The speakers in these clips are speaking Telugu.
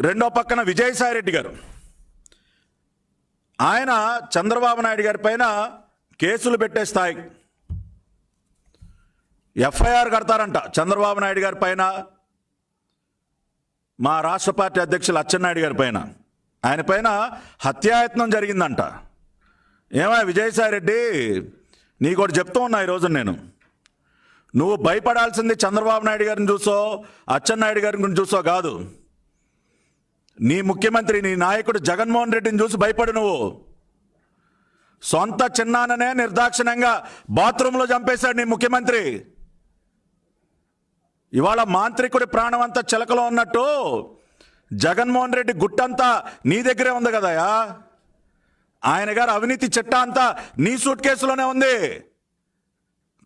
రెండో పక్కన విజయసాయి రెడ్డి గారు. ఆయన చంద్రబాబు నాయుడు గారి పైన కేసులు పెట్టే స్థాయి. ఎఫ్ఐఆర్ కడతారంట చంద్రబాబు నాయుడు గారి పైన. మా రాష్ట్ర పార్టీ అధ్యక్షులు అచ్చెన్నాయుడు గారి పైన. ఆయన పైన హత్యాయత్నం జరిగిందంట. ఏమా విజయసాయి రెడ్డి నీకోటి చెప్తూ ఉన్నా ఈరోజు నేను. నువ్వు భయపడాల్సింది చంద్రబాబు నాయుడు గారిని చూసో అచ్చెన్నాయుడు గారి చూసో కాదు. నీ ముఖ్యమంత్రి నీ నాయకుడు జగన్మోహన్ రెడ్డిని చూసి భయపడు నువ్వు. సొంత చిన్నాననే నిర్దాక్షిణ్యంగా బాత్రూంలో చంపేశాడు నీ ముఖ్యమంత్రి. ఇవాళ మాంత్రికుడి ప్రాణం అంతా చిలకలో ఉన్నట్టు జగన్మోహన్ రెడ్డి గుట్టంతా నీ దగ్గరే ఉంది కదయా ఆయన గారు అవినీతి చిట్టా అంతా నీ సూట్ కేసులోనే ఉంది.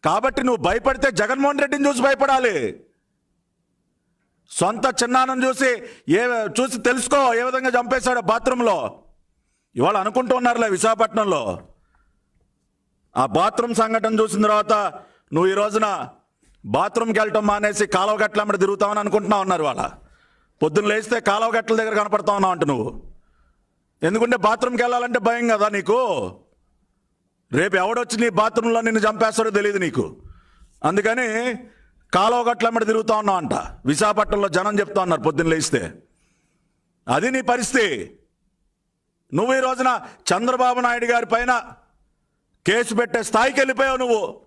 కాబట్టి నువ్వు భయపడితే జగన్మోహన్ రెడ్డిని చూసి భయపడాలి. సొంత చిన్నానం చూసి ఏ చూసి తెలుసుకో ఏ విధంగా చంపేశాడో బాత్రూంలో. ఇవాళ అనుకుంటూ ఉన్నారులే విశాఖపట్నంలో. ఆ బాత్రూమ్ సంఘటన చూసిన తర్వాత నువ్వు ఈ రోజున బాత్రూమ్కి వెళ్ళటం మానేసి కాలువ గట్లమ్మడి తిరుగుతావని అనుకుంటున్నావు ఉన్నారు వాళ్ళ పొద్దున్న లేస్తే కాలువ గట్ల దగ్గర కనపడతా ఉన్నావు అంట నువ్వు. ఎందుకంటే బాత్రూమ్కి వెళ్ళాలంటే భయం కదా నీకు? రేపు ఎవడొచ్చి నీ బాత్రూంలో నిన్ను చంపేస్తాడో తెలియదు నీకు. అందుకని కాలువ గట్లమ్మడి తిరుగుతా ఉన్నావు అంట. విశాఖపట్నంలో జనం చెప్తా ఉన్నారు పొద్దున్న లేస్తే. అది నీ పరిస్థితి. నువ్వు ఈ రోజున చంద్రబాబు నాయుడు గారి పైన కేసు పెట్టే స్థాయికి వెళ్ళిపోయావు నువ్వు.